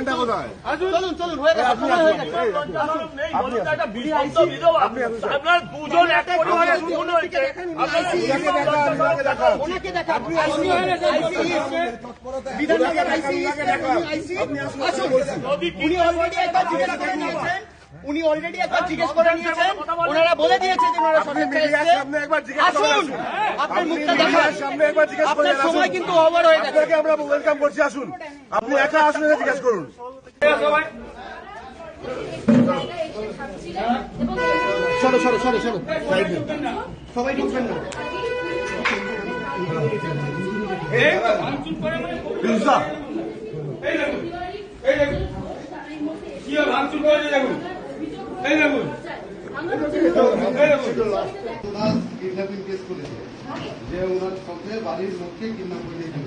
স্ট্যান্ডটা কোথায়? চলুন চলুন হয়ে গেছে হয়ে একটা বিধবা। আপনার দুজন এক পরিবারে আপনার ওনাকে দেখা আপনি আসুন। বিধাননগর আইসি আইসি আসুন যদি উনি অলরেডি একবার জিজ্ঞেস করে নিয়েছেন উনি অলরেডি একবার জিজ্ঞেস করে নিয়েছেন। ওনারা বলে দিয়েছে যে ওনারা করে আসুন। আপনার আপনি মুখটা দেখান। একবার জিজ্ঞেস করে আপনার আসুন। সময় কিন্তু ওভার হয়ে গেছে। আপনাকে আমরা ওয়েলকাম করছি আসুন। আপনি একা আসুন এসে জিজ্ঞেস করুন। সরো সরো সরো সরো। সবাই ঢুকবেন না। ভাঙচুর করেছে দেখুন? এই কেস করেছে যে ওনার সঙ্গে বাড়ির লোককে কিডন্যাপ করে এই।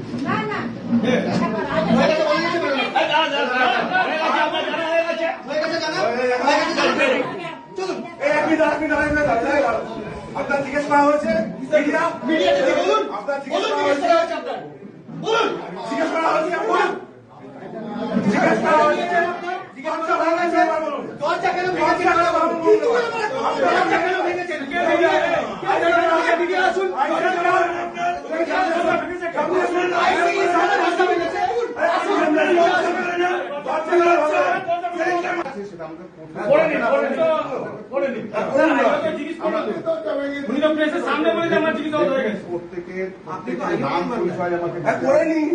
আপনার জিজ্ঞেস করা হয়েছে আপনার জিজ্ঞেস করা হয়েছে, জিজ্ঞেস করা হয়েছে জিজ্ঞেস করা হয়েছে হয়েছে এবার বলুন মানে উনি তো প্রেসের সামনে বলে আমার চিকিৎসা হয়ে গেছে প্রত্যেকের প্রত্যেকের নাম পরিচয় আমাকে হ্যাঁ, করে নিন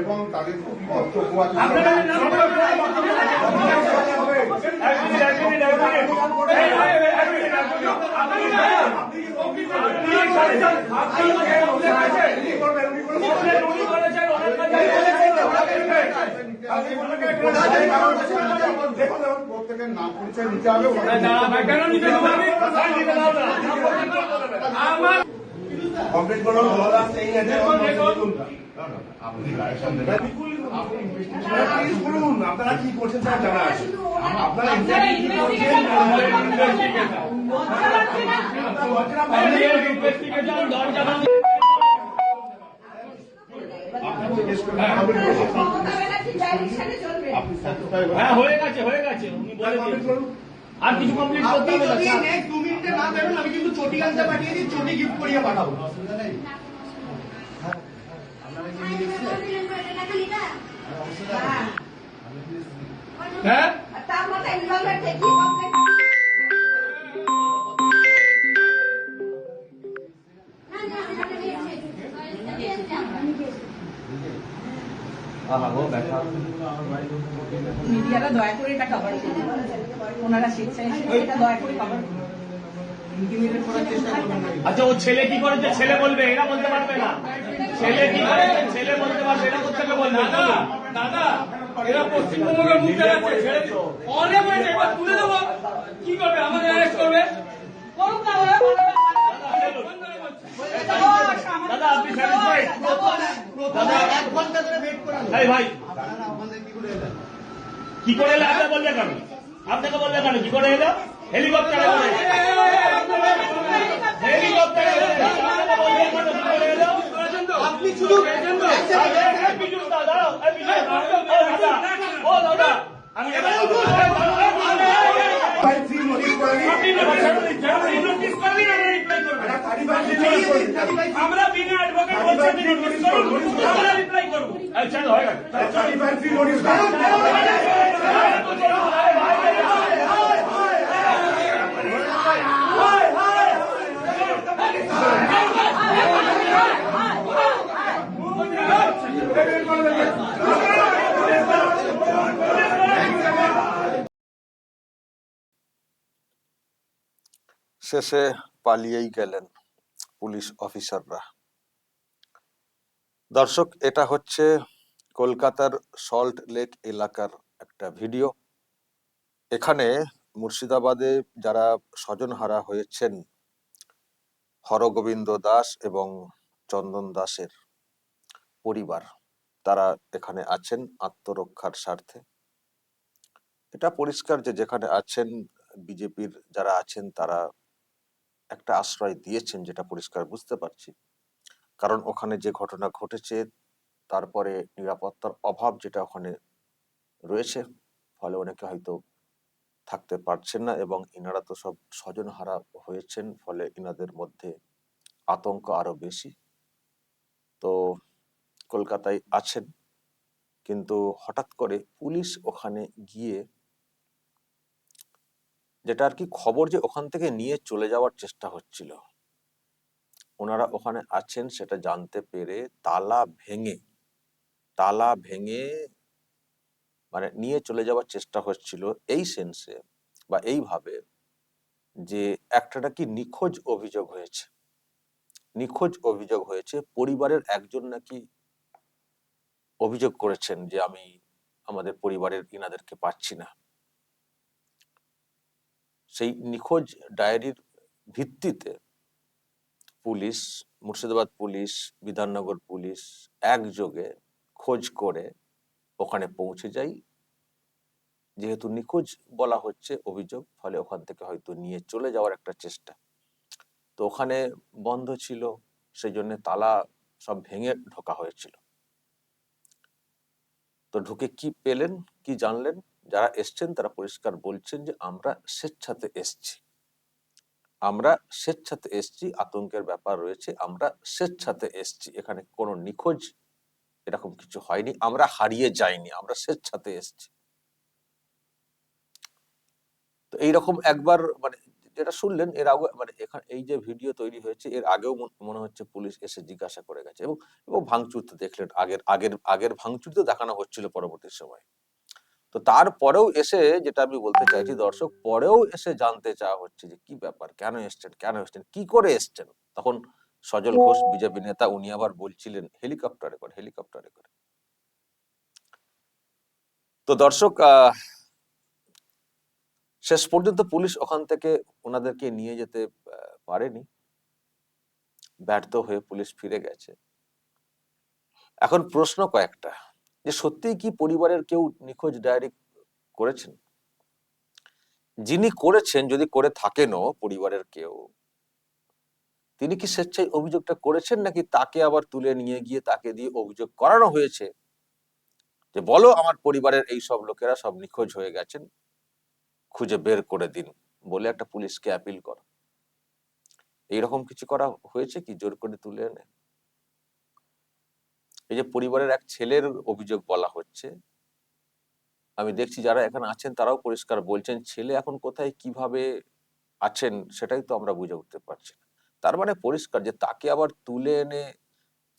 এবং তাদের কি বক্তব্য আছে আপনি কি উনি দেখুন প্রত্যেকের নাম পরিচয় নিতে হবে কমপ্লিট করুন আপনারা কি করছেন? স্যার জানা আছে আপনারা ইনভেস্টিগেশন দরজা বন্ধ হ্যাঁ হয়ে গেছে হয়ে গেছে উনি বলে আর কিছু কমপ্লিট করতে হবে না যদি নেক্সট দু মিনিটে না বেরোন আমি কিন্তু চটি আনতে পাঠিয়ে দিই চটি গিফট করিয়ে পাঠাবো। হ্যাঁ। মিডিয়ারা দয়া করে এটা কভার করুন ওনারা স্বেচ্ছায় এটা দয়া করে কভার করুন ইন্টিমিডেট করার চেষ্টা করবেন না। আচ্ছা ও ছেলে কি করেছে? ছেলে বলবে এরা বলতে পারবে না। ছেলে কি করেছে ছেলে বলতে পারবে এরা কোথেকে বলবে দাদা দাদা এরা পশ্চিমবঙ্গের মুখ দেখাচ্ছে ছেড়ে দিন অনেক তুলে দেবো। কি করবে? আমাদের অ্যারেস্ট করবে? করুন না। দাদা আপনি স্যাটিসফাইড দাদা এক ঘণ্টা ধরে ওয়েট করানো ভাই ভাই তারা আমাদের কি করে এলেন কি করে এলে আপনি বললে কেন আপনাকে বললে কেন কি করে এলো হেলিকপ্টারে করে হেলিকপ্টারে আপনি শুধু এই এই দাদা, দাদা, আমি আমরা বিনা অ্যাডভোকেট বলছি আপনি নোটিশ করুন, আমরা রিপ্লাই করব এই, চলো হয়ে গেছে থার্টি ফাইভ ফ্রি নোটিশ করে দিন শেষে পালিয়েই গেলেন পুলিশ অফিসাররা। দর্শক, এটা হচ্ছে কলকাতার সল্ট লেক এলাকার একটা ভিডিও। এখানে মুর্শিদাবাদে যারা স্বজনহারা হয়েছেন, হরগোবিন্দ দাস এবং চন্দন দাসের পরিবার, তারা এখানে আছেন আত্মরক্ষার স্বার্থে। এটা পরিষ্কার যে যেখানে আছেন, বিজেপির যারা আছেন, তারা একটা আশ্রয় দিয়েছেন যেটা পরিষ্কার বুঝতে পারছি। কারণ ওখানে যে ঘটনা ঘটেছে, তারপরে নিরাপত্তার অভাব যেটা ওখানে রয়েছে, ফলে অনেকে হয়তো থাকতে পারছেন না এবং ইনারা তো সব স্বজনহারা হয়েছেন, ফলে ইনাদের মধ্যে আতঙ্ক আরও বেশি। তো কলকাতায় আছেন, কিন্তু হঠাৎ করে পুলিশ ওখানে গিয়ে যেটা আর কি খবর যে ওখান থেকে নিয়ে চলে যাওয়ার চেষ্টা হচ্ছিল। ওনারা ওখানে আছেন সেটা জানতে পেরে তালা ভেঙে তালা ভেঙে মানে নিয়ে চলে যাওয়ার চেষ্টা হচ্ছিল এই সেন্সে বা এইভাবে যে একটা কি নিখোঁজ অভিযোগ হয়েছে। নিখোঁজ অভিযোগ হয়েছে, পরিবারের একজন নাকি অভিযোগ করেছেন যে আমি আমাদের পরিবারের ইনাদেরকে পাচ্ছি না। সেই নিখোঁজ ডায়েরির ভিত্তিতে police, Murshidabad police, Bidhannagar police একযোগে খোঁজ করে ওখানে পৌঁছে যাই। যেহেতু নিখোঁজ বলা হচ্ছে অভিযোগ, ফলে ওখান থেকে হয়তো নিয়ে চলে যাওয়ার একটা চেষ্টা। তো ওখানে বন্ধ ছিল সেই জন্য তালা সব ভেঙে ঢোকা হয়েছিল। তো ঢুকে কি পেলেন, কি জানলেন? যারা এসছেন তারা পরিষ্কার বলছেন যে আমরা স্বেচ্ছাতে এসছি। আমরা স্বেচ্ছাতে এসছি, আতঙ্কের ব্যাপার রয়েছে, আমরা স্বেচ্ছাতে এসছি। এখানে কোনো নিখোঁজ এরকম কিছু হয়নি, আমরা হারিয়ে যাইনি, আমরা স্বেচ্ছাতে এসছি। তো এইরকম একবার মানে যেটা শুনলেন, এর আগে মানে এখানে এই যে ভিডিও তৈরি হয়েছে, এর আগেও মনে হচ্ছে পুলিশ এসে জিজ্ঞাসা করে গেছে এবং এবং ভাঙচুর তো দেখলেন, আগের আগের আগের ভাঙচুর তো দেখানো হচ্ছিল পরবর্তী সময়। তো তারপরেও এসে যেটা আমি বলতে চাইছি দর্শক পরেও এসে জানতে চাওয়া হচ্ছে যে কি ব্যাপার কেন এসছেন কেন এসছেন কি করে এসছেন? তখন সজল ঘোষ বিজেপি নেতা উনি আবার বলছিলেন হেলিকপ্টারে করে হেলিকপ্টারে করে। তো দর্শক আহ শেষ পর্যন্ত পুলিশ ওখান থেকে ওনাদেরকে নিয়ে যেতে পারেনি। ব্যর্থ হয়ে পুলিশ ফিরে গেছে। এখন প্রশ্ন কয়েকটা। যে সত্যিই কি পরিবারের কেউ নিখোঁজ ডায়েরি করেছেন? যিনি করেছেন, যদি করে থাকেনও পরিবারের কেউ, তিনি কি স্বেচ্ছায় অভিযোগটা করেছেন নাকি তাকে আবার তুলে নিয়ে গিয়ে তাকে দিয়ে অভিযোগ করানো হয়েছে? যে বলো, আমার পরিবারের এই সব লোকেরা সব নিখোঁজ হয়ে গেছেন, খুঁজে বের করে দিন বলে একটা পুলিশকে অ্যাপিল করো। এইরকম কিছু করা হয়েছে কি? জোর করে তুলে এনে? এই যে পরিবারের এক ছেলের অভিযোগ বলা হচ্ছে। আমি দেখছি যারা এখানে আছেন তারাও পরিষ্কার বলছেন, ছেলে এখন কোথায়, কীভাবে আছেন? সেটাই তো আমরা বুঝে উঠতে পারছি না। তার মানে পরিষ্কার যে তাকে আবার তুলে এনে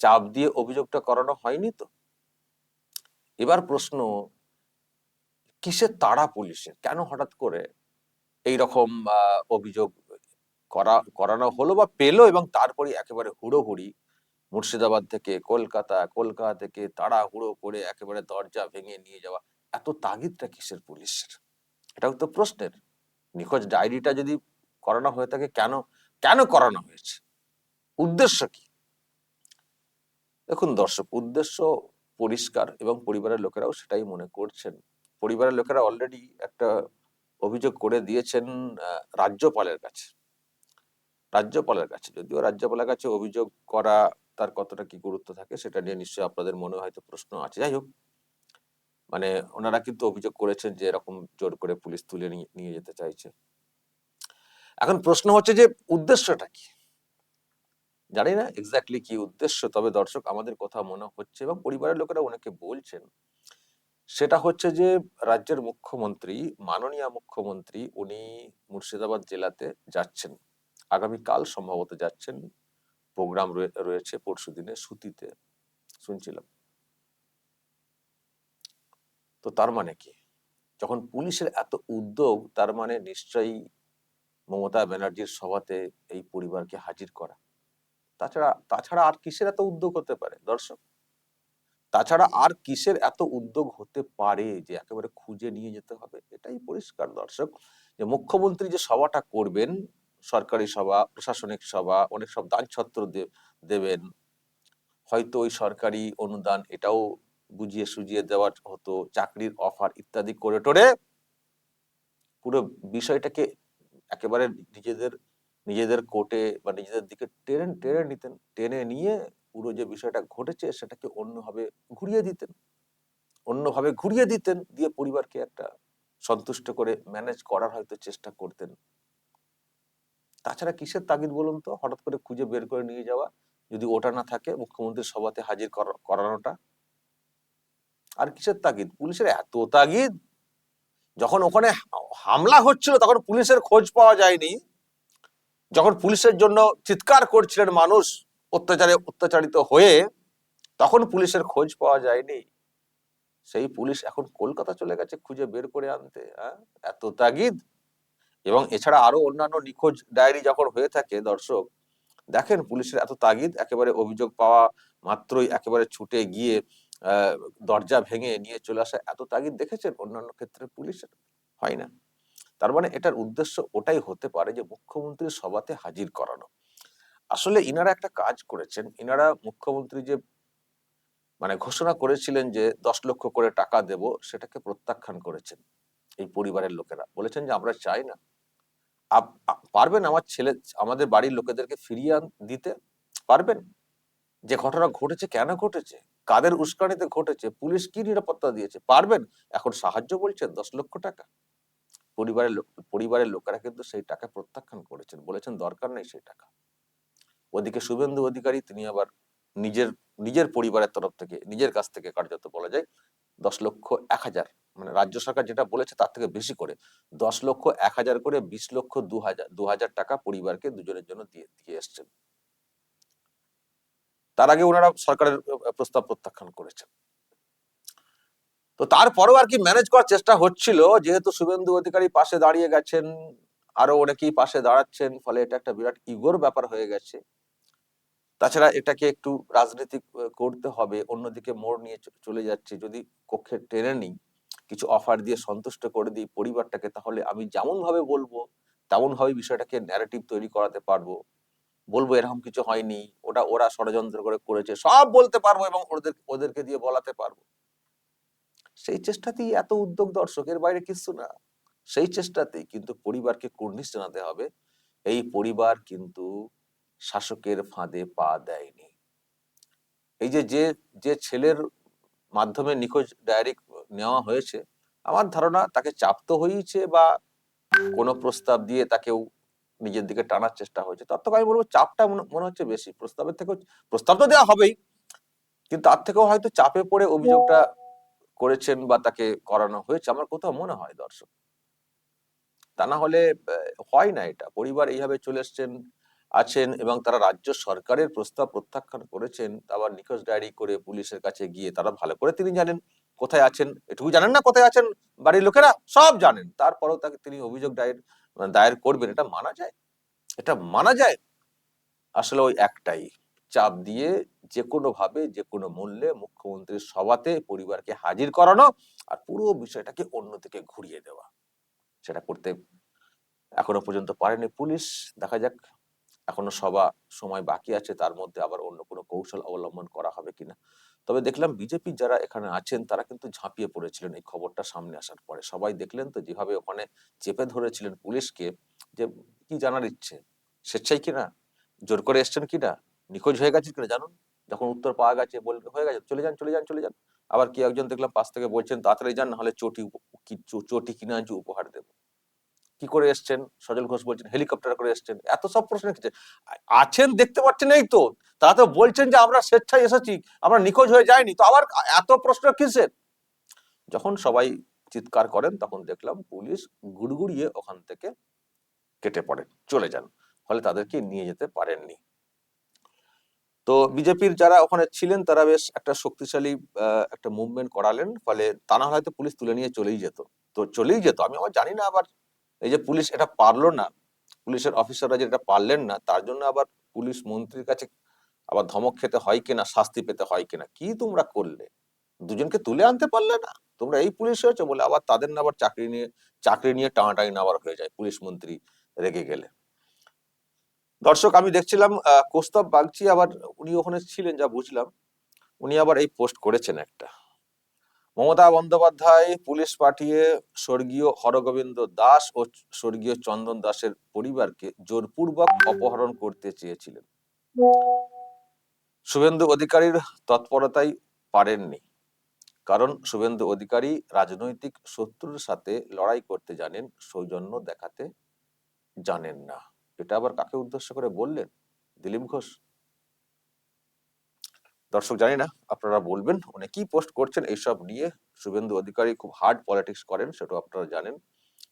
চাপ দিয়ে অভিযোগটা করানো হয়নি তো? এবার প্রশ্ন কিসের তাড়া পুলিশের? কেন হঠাৎ করে এই রকম অভিযোগ করা, করানো হলো বা পেল এবং তারপরে একেবারে হুড়োহুড়ি মুর্শিদাবাদ থেকে কলকাতা কলকাতা থেকে তাড়াহুড়ো করে একেবারে দরজা ভেঙে নিয়ে যাওয়া। এত তাগিদটা কিসের পুলিশের? এটাও তো প্রশ্নের। নিখোঁজ ডায়েরিটা যদি করানো হয়ে থাকে, কেন কেন করানো হয়েছে? উদ্দেশ্য কি? দেখুন দর্শক, উদ্দেশ্য পরিষ্কার এবং পরিবারের লোকেরাও সেটাই মনে করছেন। পরিবারের লোকেরা অলরেডি একটা অভিযোগ করে দিয়েছেন রাজ্যপালের কাছে। রাজ্যপালের কাছে, যদিও রাজ্যপালের কাছে অভিযোগ করা তার কতটা কি গুরুত্ব থাকে সেটা নিয়ে নিশ্চয়ই আপনাদের মনে হয়তো প্রশ্ন আছে। যাই হোক মানে ওনারা কিন্তু অভিযোগ করেছেন যে এরকম জোর করে পুলিশ তুলে নিয়ে যেতে চাইছে। এখন প্রশ্ন হচ্ছে যে উদ্দেশ্যটা কি? জানি না এক্স্যাক্টলি কি উদ্দেশ্য, তবে দর্শক, আমাদের কথা মনে হচ্ছে এবং পরিবারের লোকেরা অনেকে বলছেন, সেটা হচ্ছে যে রাজ্যের মুখ্যমন্ত্রী, মাননীয় মুখ্যমন্ত্রী, উনি মুর্শিদাবাদ জেলাতে যাচ্ছেন। আগামীকাল সম্ভবত যাচ্ছেন প্রোগ্রাম রয়েছে পরশু দিনে সুতিতে, শুনছিলাম। তো তার মানে কি? যখন পুলিশের এত উদ্যোগ, তার মানে নিশ্চয়ই মমতা ব্যানার্জির সভাতে এই পরিবারকে হাজির করা। তাছাড়া তাছাড়া আর কিসের এত উদ্যোগ হতে পারে, দর্শক? তাছাড়া আর কিসের এত উদ্যোগ হতে পারে যে একেবারে খুঁজে নিয়ে যেতে হবে? এটাই পরিষ্কার, দর্শক। যে মুখ্যমন্ত্রী যে সভাটা করবেন সরকারি সভা, প্রশাসনিক সভা, অনেক সব দান ছত্র দেবেন। হয়তো ওই সরকারি অনুদান এটাও বুঝিয়ে সুজিয়ে দেওয়া হতো, চাকরির অফার ইত্যাদি করে টোরে পুরো বিষয়টাকে একেবারে নিজেদের নিজেদের কোর্টে বা নিজেদের দিকে টেনে টেনে নিতেন, টেনে নিয়ে পুরো যে বিষয়টা ঘটেছে সেটাকে অন্যভাবে ঘুরিয়ে দিতেন। অন্যভাবে ঘুরিয়ে দিতেন, দিয়ে পরিবারকে একটা সন্তুষ্ট করে ম্যানেজ করার হয়তো চেষ্টা করতেন। তাছাড়া কিসের তাগিদ বলুন তো? হঠাৎ করে খুঁজে বের করে নিয়ে যাওয়া। যদি ওটা না থাকে, মুখ্যমন্ত্রীর সভাতে হাজির করা- করানোটা। আর কিসের তাগিদ? পুলিশের এত তাগিদ? যখন ওখানে হামলা হচ্ছিল, তখন পুলিশের খোঁজ পাওয়া যায়নি। যখন পুলিশের জন্য চিৎকার করছিলেন মানুষ, অত্যাচারে অত্যাচারিত হয়ে, তখন পুলিশের খোঁজ পাওয়া যায়নি। সেই পুলিশ এখন কলকাতা চলে গেছে খুঁজে বের করে আনতে হ্যাঁ? এত তাগিদ? এবং এছাড়া আরও অন্যান্য নিখোঁজ ডায়েরি যখন হয়ে থাকে দর্শক, দেখেন পুলিশের এত তাগিদ, একেবারে অভিযোগ পাওয়া মাত্রই একেবারে ছুটে গিয়ে দরজা ভেঙে নিয়ে চলে আসা এত তাগিদ দেখেছেন অন্যান্য ক্ষেত্রে পুলিশের? হয় না। তার মানে এটার উদ্দেশ্য ওটাই হতে পারে যে মুখ্যমন্ত্রীর সভাতে হাজির করানো। আসলে ইনারা একটা কাজ করেছেন, ইনারা মুখ্যমন্ত্রী যে মানে ঘোষণা করেছিলেন যে দশ লক্ষ করে টাকা দেব, সেটাকে প্রত্যাখ্যান করেছেন এই পরিবারের লোকেরা। বলেছেন যে আমরা চাই না পারবেন আমার ছেলে, আমাদের বাড়ির লোকেদেরকে ফিরিয়ে দিতে? পারবেন? যে ঘটনা ঘটেছে, কেন ঘটেছে? কাদের উস্কানিতে ঘটেছে? পুলিশ কি নিরাপত্তা দিয়েছে? পারবেন? এখন সাহায্য বলছেন, দশ লক্ষ টাকা। পরিবারের পরিবারের লোকেরা কিন্তু সেই টাকা প্রত্যাখ্যান করেছেন, বলেছেন দরকার নেই সেই টাকা। ওদিকে শুভেন্দু অধিকারী, তিনি আবার নিজের নিজের পরিবারের তরফ থেকে, নিজের কাছ থেকে কার্যত বলা যায়, দশ লক্ষ এক হাজার মানে রাজ্য সরকার যেটা বলেছে তার থেকে বেশি করে। দশ লক্ষ, এক হাজার করে, বিশ লক্ষ, দু হাজার দু হাজার টাকা পরিবারকে দুজনের জন্য দিয়ে দিয়ে এসছেন তার আগে ওনারা সরকারের প্রস্তাব প্রত্যাখ্যান করেছেন। তো তারপরেও আর কি ম্যানেজ করার চেষ্টা হচ্ছিল, যেহেতু শুভেন্দু অধিকারী পাশে দাঁড়িয়ে গেছেন, আরও অনেকেই পাশে দাঁড়াচ্ছেন, ফলে এটা একটা বিরাট ইগোর ব্যাপার হয়ে গেছে। তাছাড়া এটাকে একটু রাজনৈতিক করতে হবে, অন্যদিকে মোড় নিয়ে চলে যাচ্ছে, যদি কক্ষে টেনে নিই। কিছু অফার দিয়ে সন্তুষ্ট করে দিই পরিবারটাকে, তাহলে আমি যেমন ভাবে বলব তেমন ভাবে বিষয়টাকে ন্যারেটিভ তৈরি করাতে পারব। বলব এরকম কিছু হয়নি, ওটা ওরা ষড়যন্ত্র করে করেছে, সব বলতে পারব এবং ওদের, ওদেরকে দিয়ে বলাতে পারব। সেই চেষ্টাতেই এত উদ্যোগ দর্শকের বাইরে কিছু না। সেই চেষ্টাতেই কিন্তু পরিবারকে কুর্নিশ জানাতে হবে, এই পরিবার কিন্তু শাসকের ফাঁদে পা দেয়নি। এই যে যে যে ছেলের মাধ্যমে নিখোঁজ ডায়েরি নেওয়া হয়েছে। আমার ধারণা তাকে চাপ তো হয়েছে বা কোনো প্রস্তাব দিয়ে তাকেও নিজের দিকে টানার চেষ্টা হয়েছে। তার থেকে আমি বলব চাপটা মনে- হচ্ছে বেশি। প্রস্তাবের থেকেও, প্রস্তাব তো দেওয়া হবেই, কিন্তু তার থেকেও হয়তো চাপে পড়ে অভিযোগটা করেছেন বা তাকে করানো হয়েছে। আমার কোথাও মনে হয় দর্শক। তা না হলে হয় না এটা। পরিবার এইভাবে চলে এসছেন আছেন এবং তারা রাজ্য সরকারের প্রস্তাব প্রত্যাখ্যান করেছেন আবার নিখোঁজ ডায়েরি করে পুলিশের কাছে গিয়ে তারা ভালো করে তিনি জানেন কোথায় আছেন, এটুকু জানেন না কোথায় আছেন বাড়ির লোকেরা, সব জানেন। তারপরেও তাকে তিনি অভিযোগ দায়ের দায়ের করবেন, এটা মানা যায়? এটা মানা যায়? আসলে ওই একটাই, চাপ দিয়ে যে কোনো ভাবে, যে কোনো মূল্যে মুখ্যমন্ত্রীর সভাতে পরিবারকে হাজির করানো আর পুরো বিষয়টাকে অন্যদিকে ঘুরিয়ে দেওয়া। সেটা করতে এখনও পর্যন্ত পারেনি পুলিশ। দেখা যাক এখনও সভা সময় বাকি আছে, তার মধ্যে আবার অন্য কোনো কৌশল অবলম্বন করা হবে কিনা। তবে দেখলাম বিজেপি যারা এখানে আছেন, তারা কিন্তু ঝাঁপিয়ে পড়েছিলেন এই খবরটা সামনে আসার পরে। সবাই দেখলেন তো যেভাবে ওখানে চেপে ধরেছিলেন পুলিশকে যে, কি জানার ইচ্ছে? স্বেচ্ছাই কিনা জোর করে এসছেন কিনা নিখোঁজ হয়ে গেছে কিনা জানুন? যখন উত্তর পাওয়া গেছে বল হয়ে গেছে, চলে যান চলে যান চলে যান। আবার কি একজন দেখলাম পাশ থেকে বলছেন, তাড়াতাড়ি যান, নাহলে চটি চটি কিনা আনছি উপহার দেব। কি করে এসছেন? সজল ঘোষ বলছেন হেলিকপ্টার করে এসছেন। এত সব প্রশ্ন কিছু আছেন দেখতে পাচ্ছেন এই তো। তারা তো বলছেন যে আমরা স্বেচ্ছায় এসেছি, আমরা নিখোঁজ হয়ে যাইনি। তো আবার এত প্রশ্ন কিসের? যখন সবাই চিৎকার করেন, তখন দেখলাম পুলিশ গুড়গুড়িয়ে ওখান থেকে কেটে পড়েন চলে যান। ফলে তাদেরকে নিয়ে যেতে পারেননি। তো বিজেপির যারা ওখানে ছিলেন, তারা বেশ একটা শক্তিশালী একটা মুভমেন্ট করালেন। ফলে তা না হয়তো পুলিশ তুলে নিয়ে চলেই যেত। তো চলেই যেত। আমি আমার জানি না আবার এই যে পুলিশ এটা পারল না, পুলিশের অফিসাররা যেটা পারলেন না, তার জন্য আবার পুলিশ মন্ত্রীর কাছে আবার ধমক খেতে হয় কিনা, শাস্তি পেতে হয় কিনা, কি তোমরা করলে? দুজনকে তুলে আনতে পারলে না? তোমরা এই পুলিশ হয়েছে বলে আবার তাদের না আবার চাকরি নিয়ে চাকরি নিয়ে টানাটানি আবার হয়ে যায় পুলিশ মন্ত্রী রেগে গেলে। দর্শক, আমি দেখছিলাম কৌস্তব বাগচি আবার উনি ওখানে ছিলেন যা বুঝলাম, উনি আবার এই পোস্ট করেছেন একটা। মমতা বন্দ্যোপাধ্যায় পুলিশ পাঠিয়ে স্বর্গীয় হরগোবিন্দ দাস ও স্বর্গীয় চন্দন দাসের পরিবারকে জোরপূর্বক অপহরণ করতে চেয়েছিলেন। শুভেন্দু অধিকারীর তৎপরতাই পারেননি, কারণ শুভেন্দু অধিকারী রাজনৈতিক শত্রুর সাথে লড়াই করতে জানেন, সৌজন্য দেখাতে জানেন না। এটা আবার কাকে উদ্দেশ্য করে বললেন? দিলীপ ঘোষ? দর্শক জানি না, আপনারা বলবেন উনি কি পোস্ট করছেন এইসব নিয়ে। শুভেন্দু অধিকারী খুব হার্ড পলিটিক্স করেন, সেটাও আপনারা জানেন।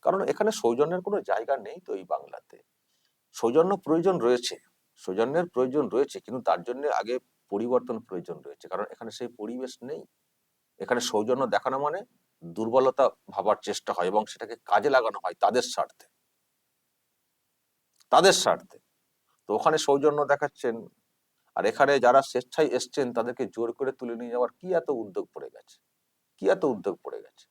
কারণ এখানে সৌজন্যের কোনো জায়গা নেই তো এই বাংলাতে। সৌজন্য প্রয়োজন রয়েছে, সৌজন্যের প্রয়োজন রয়েছে, কিন্তু তার জন্য আগে পরিবর্তন প্রয়োজন রয়েছে, কারণ এখানে সেই পরিবেশ নেই। এখানে সৌজন্য দেখানো মানে দুর্বলতা ভাবার চেষ্টা হয় এবং সেটাকে কাজে লাগানো হয় তাদের স্বার্থে। তাদের স্বার্থে। তো ওখানে সৌজন্য দেখাচ্ছেন আর এখানে যারা স্বেচ্ছায় এসছেন, তাদেরকে জোর করে তুলে নিয়ে যাওয়ার কি এত উদ্যোগ পড়ে গেছে? কি এত উদ্যোগ পড়ে গেছে?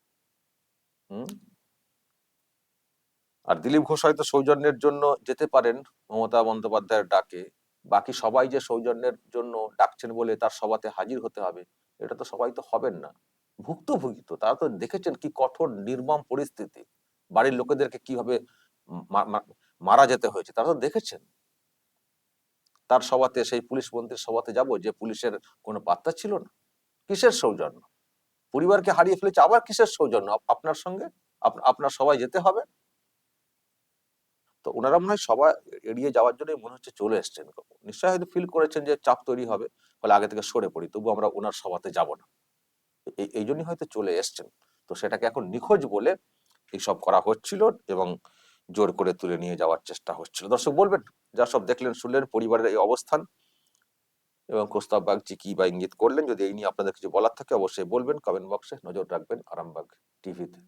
আর দিলীপ ঘোষ হয়তো সৌজন্যের জন্য যেতে পারেন, মমতা বন্দ্যোপাধ্যায়ের ডাকে। বাকি সবাই যে সৌজন্যের জন্য ডাকছেন বলে তার সভাতে হাজির হতে হবে, এটা তো সবাই তো হবেন না। ভুক্তভোগী তো, তারা তো দেখেছেন কি কঠোর, নির্মম পরিস্থিতি। বাড়ির লোকেদেরকে কীভাবে মারা যেতে হয়েছে, তারা তো দেখেছেন। তার সভাতে, সেই পুলিশ মন্ত্রীর সভাতে যাব যে পুলিশের কোনো পাত্তা ছিল না। কিসের সৌজন্য? পরিবারকে হারিয়ে ফেলেছে, আবার কিসের সৌজন্য? আপনার সঙ্গে? আপ- আপনার সবাই যেতে হবে? তো ওনারা মনে হয় সবাই এড়িয়ে যাওয়ার জন্যই মনে হচ্ছে চলে এসছেন। নিশ্চয়ই হয়তো ফিল করেছেন যে চাপ তৈরি হবে, ফলে আগে থেকে সরে পড়ি তবু আমরা ওনার সভাতে যাব না। এই জন্যই হয়তো চলে এসছেন। তো সেটাকে এখন নিখোঁজ বলে এইসব করা হচ্ছিল এবং জোর করে তুলে নিয়ে যাওয়ার চেষ্টা হচ্ছিল। দর্শক, বলবেন? যা সব দেখলেন, শুনলেন, পরিবারের এই অবস্থান এবং কোস্তাব বাগজি কি বা ইঙ্গিত করলেন, যদি এই নিয়ে আপনাদের কিছু বলার থাকে, অবশ্যই বলবেন কমেন্ট বক্সে নজর রাখবেন আরামবাগ টিভিতে।